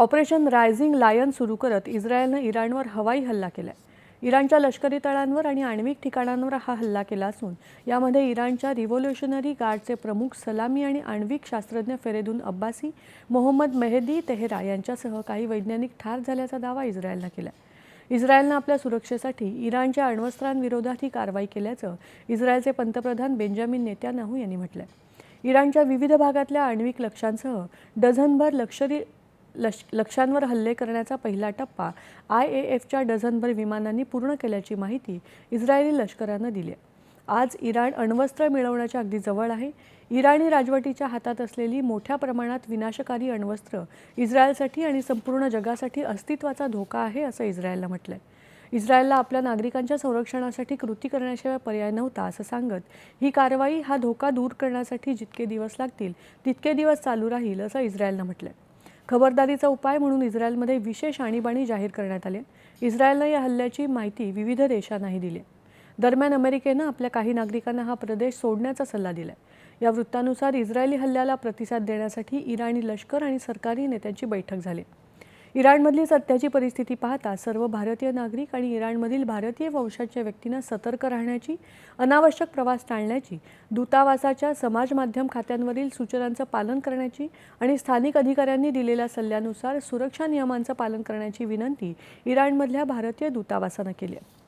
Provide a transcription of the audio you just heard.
Operation rising lion सुरू करत इस्रायलनं इराणवर हवाई हल्ला केला आहे इराणच्या लष्करी तळांवर आणि आण्विक ठिकाणांवर हा हल्ला केला असून यामध्ये इराणच्या रिव्होल्युशनरी गार्डचे प्रमुख सलामी आणि आण्विक शास्त्रज्ञ फेरेदून अब्बासी मोहम्मद मेहदी तेहरा यांच्यासह काही वैज्ञानिक ठार झाल्याचा दावा इस्रायलनं केला आहे इस्रायलनं आपल्या सुरक्षेसाठी इराणच्या अण्वस्त्रांविरोधात ही कारवाई केल्याचं इस्रायलचे पंतप्रधान बेंजामिन नेत्यानाहू यांनी म्हटलंय. इराणच्या विविध भागातल्या आण्विक लक्ष्यांसह डझनभर लष्करी लश लक्ष्यांवर हल्ले करण्याचा पहिला टप्पा आय ए एफच्या डझनभर विमानांनी पूर्ण केल्याची माहिती इस्रायली लष्करानं दिली आहे. आज इराण अण्वस्त्र मिळवण्याच्या अगदी जवळ आहे. इराणी राजवटीच्या हातात असलेली मोठ्या प्रमाणात विनाशकारी अण्वस्त्र इस्रायलसाठी आणि संपूर्ण जगासाठी अस्तित्वाचा धोका आहे असं इस्रायलनं आहे इस्रायलला आपल्या नागरिकांच्या संरक्षणासाठी कृती करण्याशिवाय पर्याय नव्हता असं सांगत ही कारवाई हा धोका दूर करण्यासाठी जितके दिवस लागतील तितके दिवस चालू राहील असं इस्रायलनं आहे खबरदारीचा उपाय म्हणून इस्रायलमध्ये विशेष आणीबाणी जाहीर करण्यात आले. इस्रायलनं या हल्ल्याची माहिती विविध देशांनाही दिली. दरम्यान अमेरिकेनं आपल्या काही नागरिकांना हा प्रदेश सोडण्याचा सल्ला दिलाय. या वृत्तानुसार इस्रायली हल्ल्याला प्रतिसाद देण्यासाठी इराणी लष्कर आणि सरकारी नेत्यांची बैठक झाली. इराणमधली सध्याची परिस्थिती पाहता सर्व भारतीय नागरिक आणि इराणमधील भारतीय वंशाच्या व्यक्तींना सतर्क राहण्याची अनावश्यक प्रवास टाळण्याची दूतावासाच्या समाज माध्यम खात्यांवरील सूचनांचं पालन करण्याची आणि स्थानिक अधिकाऱ्यांनी दिलेल्या सल्ल्यानुसार सुरक्षा नियमांचं पालन करण्याची विनंती इराणमधल्या भारतीय दूतावासानं केली आहे.